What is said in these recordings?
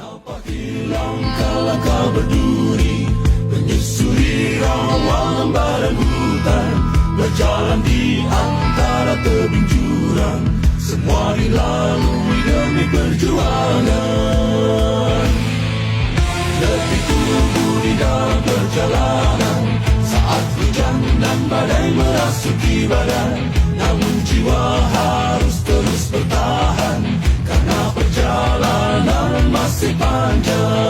Nampak hilang langkah berduri Menyusuri rawa lembaran hutan Berjalan di antara tebing jurang Semua dilalui demi perjuangan Letih tubuh di dalam perjalanan Saat hujan dan badai merasuki badan Namun jiwa harus terus bertahan perjalanan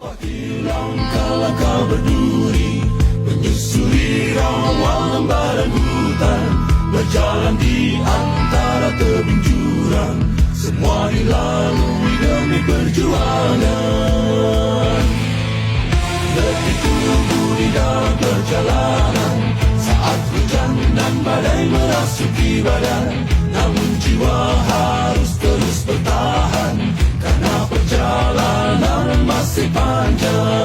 Hilang langkah berduri Menyusuri rawa lembaran hutan Berjalan di antara tebing jurang Semua dilalui demi perjuangan Letih tubuh di dalam perjalanan Saat hujan dan badai merasuki badan I'm done.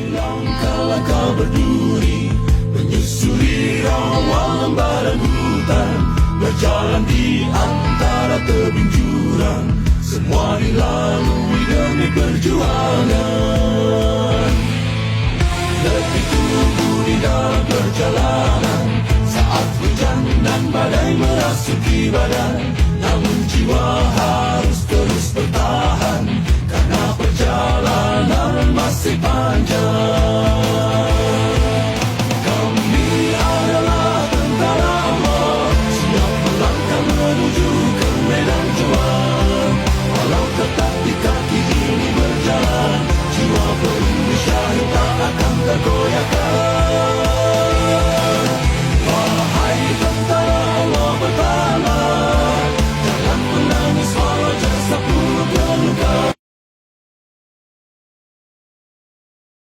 Nampak hilang langkah berduri Menyusuri rawa lembaran hutan Berjalan di antara tebing jurang Semua dilalui demi perjuangan Letih tubuh di dalam perjalanan Saat hujan dan badai merasuki badan Namun jiwa